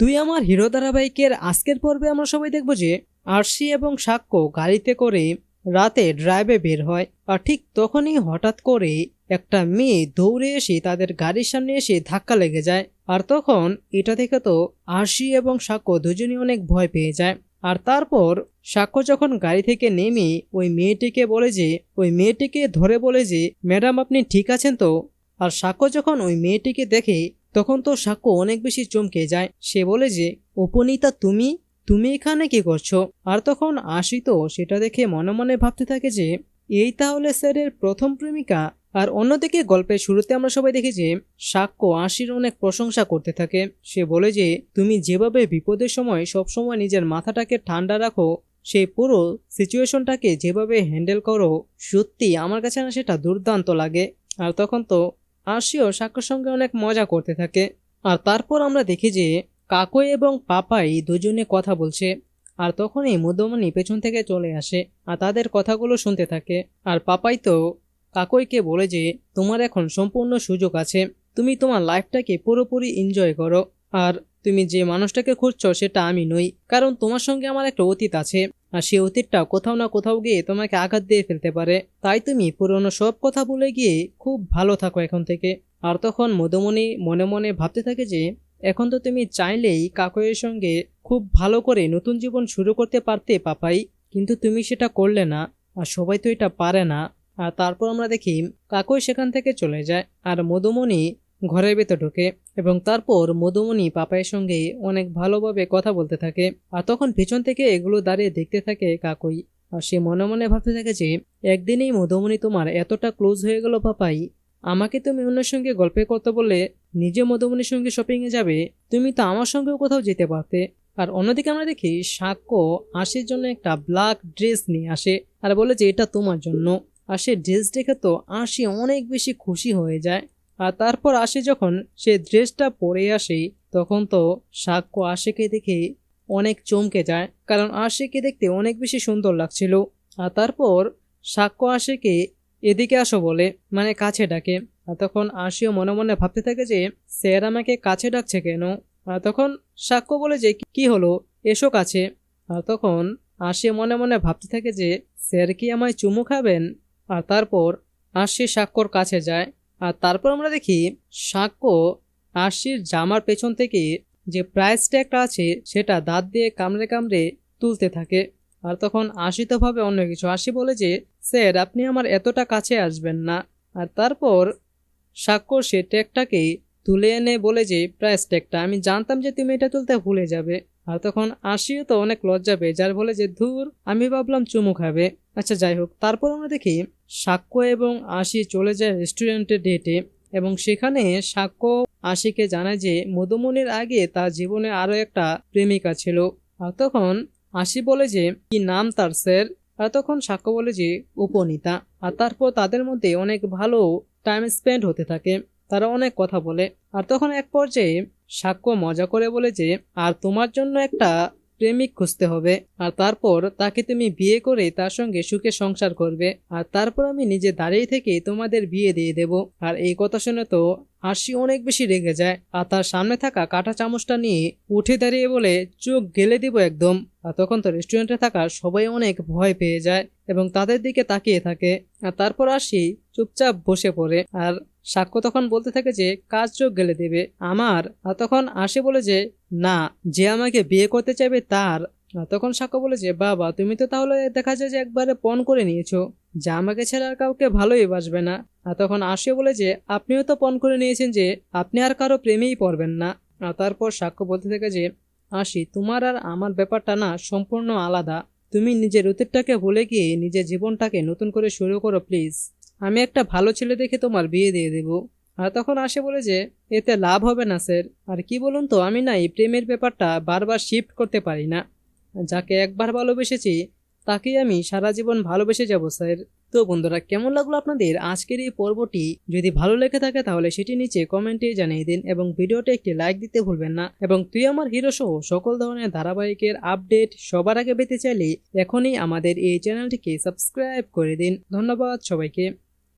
তুই আমার হিরো ধারাবাহিকের আজকের পর্বে আমরা সবাই দেখব যে আরশি এবং সাক্ষ্য গাড়িতে করে রাতে ড্রাইভে বের হয় আর ঠিক তখনই হঠাৎ করে একটা মেয়ে দৌড়ে এসে তাদের গাড়ির সামনে এসে ধাক্কা লেগে যায়। আর তখন এটা দেখে তো আরশি এবং সাক্ষ্য দুজনই অনেক ভয় পেয়ে যায়। আর তারপর সাক্ষ্য যখন গাড়ি থেকে নেমে ওই মেয়েটিকে বলে যে, ওই মেয়েটিকে ধরে বলে যে, ম্যাডাম, আপনি ঠিক আছেন তো? আর সাক্ষ্য যখন ওই মেয়েটিকে দেখে তখন তো সাক্ষ্য অনেক বেশি চমকে যায়। সে বলে যে উপনীতা তুমি? তুমি এখানে কি করছ? আর তখন আশি তো সেটা দেখে মনে মনে ভাবতে থাকে যে, এই তাহলে স্যারের প্রথম প্রেমিকা? আর অন্যদিকে গল্পের শুরুতে আমরা সবাই দেখি যে, সাক্ষ্য আশির অনেক প্রশংসা করতে থাকে। সে বলে যে, তুমি যেভাবে বিপদের সময় সবসময় নিজের মাথাটাকে ঠান্ডা রাখো, সেই পুরো সিচুয়েশনটাকে যেভাবে হ্যান্ডেল করো সত্যি আমার কাছে না সেটা দুর্দান্ত লাগে। আর তখন তো আশিও সাক্ষ্যর সঙ্গে অনেক মজা করতে থাকে। আর তারপর আমরা দেখি যে কাকই এবং পাপাই দুজনে কথা বলছে। আর তখনই মধুমণি পেছন থেকে চলে আসে আর তাদের কথাগুলো শুনতে থাকে। আর পাপাই তো কাকইকে বলে যে, তোমার এখন সম্পূর্ণ সুযোগ আছে। তুমি তোমার লাইফটাকে পুরোপুরি এনজয় করো। আর তুমি যে মানুষটাকে খুঁজছো সেটা আমি নই। কারণ তোমার সঙ্গে আমার একটা অতীত আছে। আর সেই অতীতটা কোথাও না কোথাও গিয়ে তোমাকে আঘাত দিয়ে ফেলতে পারে। তাই তুমি পুরনো সব কথা বলে গিয়ে খুব ভালো থাকো এখন থেকে। আর তখন মধুমণি মনে মনে ভাবতে থাকে যে, এখন তো তুমি চাইলেই কাকইয়ের সঙ্গে খুব ভালো করে নতুন জীবন শুরু করতে পারতে পাপাই, কিন্তু তুমি সেটা করলে না, আর সবাই তো এটা পারে না। আর তারপর আমরা দেখি কাকই সেখান থেকে চলে যায়। আর মধুমণি ঘরের ভেতর ঢোকে এবং তারপর মধুমণি পাপাইয়ের সঙ্গে অনেক ভালোভাবে কথা বলতে থাকে। আর তখন পেছন থেকে এগুলো দাঁড়িয়ে দেখতে থাকে কাকুই। আর সে মনে মনে ভাবতে থাকে যে, একদিনেই মধুমণি তোমার এতটা ক্লোজ হয়ে গেল পাপাই। আমাকে তুমি অন্যের সঙ্গে গল্পে করতে বললে নিজে মধুমণির সঙ্গে শপিংয়ে যাবে। তুমি তো আমার সঙ্গেও কোথাও যেতে পারতে। আর অন্যদিকে আমরা দেখি সাক্ষ্য আশির জন্য একটা ব্ল্যাক ড্রেস নিয়ে আসে আর বলে যে, এটা তোমার জন্য। আর সে ড্রেস দেখে তো আশি অনেক বেশি খুশি হয়ে যায়। আর তারপর আসে যখন সে ড্রেসটা পরে আসে, তখন তো সাক্ষ্য আশেকে দেখে অনেক চমকে যায়, কারণ আশেকে দেখতে অনেক বেশি সুন্দর লাগছিল। আর তারপর সাক্ষ্য আশেকে এদিকে আসো বলে মানে কাছে ডাকে। আর তখন আশিও মনে মনে ভাবতে থাকে যে, স্যার আমাকে কাছে ডাকছে কেন? আর তখন সাক্ষ্য বলে যে কি হলো? এসো কাছে। আর তখন আশি মনে মনে ভাবতে থাকে যে, স্যার কি আমায় চুমু খাবেন? আর তারপর আশি সাক্ষ্যর কাছে যায়। আর তারপর আমরা দেখি সাক্ষ্য আশির জামার পেছন থেকে যে প্রাইস ট্যাগটা আছে, সেটা দাঁত দিয়ে কামড়ে কামড়ে তুলতে থাকে। আর তখন আশি তো ভাবে অন্য কিছু। আশি বলে যে, স্যার, আপনি আমার এতটা কাছে আসবেন না। আর তারপর সাক্ষ্য সে ট্যাগটাকে তুলে এনে বলে যে প্রাইস ট্যাগটা আমি জানতাম যে তুমি এটা তুলতে ভুলে যাবে। আর তখন আশিও তো অনেক লজ্জা পেয়ে যার বলে যে, ধুর, আমি ভাবলাম চুমু খাবে। আচ্ছা যাই হোক, তারপর আমরা দেখি সাক্ষ্য এবং আশি চলে যায় রেস্টুরেন্টের ডেটে এবং সেখানে সাক্ষ্য আশিকে জানায় যে মধুমনির আগে তার জীবনে আরও একটা প্রেমিকা ছিল। আর তখন আশি বলে যে, কি নাম তার, স্যার? আর তখন সাক্ষ্য বলে যে, উপনীতা। আর তারপর তাদের মধ্যে অনেক ভালো টাইম স্পেন্ড হতে থাকে। তারা অনেক কথা বলে। আর তখন এক পর্যায়ে সাক্ষ্য মজা করে বলে যে, আর তোমার জন্য একটা প্রেমিক খুঁজতে হবে, আর তারপর তাকে তুমি বিয়ে করে তার সঙ্গে সুখে সংসার করবে, আর তারপর আমি নিজে দাঁড়িয়ে থেকে তোমাদের বিয়ে দিয়ে দেব। আর এই কথা শুনে তো আশি অনেক বেশি রেগে যায়, আর তার সামনে থাকা কাঁটা চামচটা নিয়ে উঠে দাঁড়িয়ে বলে, চোখ গেলে দিব একদম। আর তখন তো রেস্টুরেন্টে থাকা সবাই অনেক ভয় পেয়ে যায় এবং তাদের দিকে তাকিয়ে থাকে। আর তারপর আসি চুপচাপ বসে পড়ে, আর সাক্ষ্য তখন বলতে থাকে যে, কাজ চোখ গেলে দেবে, আমার। তখন আসে বলে যে, না, যে আমাকে বিয়ে করতে চাইবে তার। তখন সাক্ষ্য বলে যে, বাবা, তুমি তো তাহলে দেখা যায় যে একবারে পণ করে নিয়েছো। যা আমাকে ছাড়া আর কাউকে ভালোই বাসবে না। আর তখন আসে বলে যে, আপনিও তো পণ করে নিয়েছেন যে, আপনি আর কারও প্রেমেই পড়বেন না। আর তারপর সাক্ষ্য বলতে থাকে যে, আসি, তোমার আর আমার ব্যাপারটা না সম্পূর্ণ আলাদা। তুমি নিজের অতীতটাকে ভুলে গিয়ে নিজের জীবনটাকে নতুন করে শুরু করো, প্লিজ। আমি একটা ভালো ছেলে দেখে তোমার বিয়ে দিয়ে দেব। আর তখন আসে বলে যে, এতে লাভ হবে না, স্যার। আর কি বলুন তো, আমি না এই প্রেমের ব্যাপারটা বারবার শিফট করতে পারি না। যাকে একবার ভালোবেসেছি, তাকেই আমি সারা জীবন ভালোবেসে যাব, স্যার। তো বন্ধুরা, কেমন লাগল আপনাদের আজকের এই পর্বটি? যদি ভালো লেগে থাকে তাহলে সেটি নিচে কমেন্টে জানিয়ে দিন এবং ভিডিওটা একটি লাইক দিতে ভুলবেন না। এবং তুই আমার হিরো সহ সকল ধরনের ধারাবাহিকের আপডেট সবার আগে পেতে চাইলে এখনই আমাদের এই চ্যানেলটিকে সাবস্ক্রাইব করে দিন। ধন্যবাদ সবাইকে।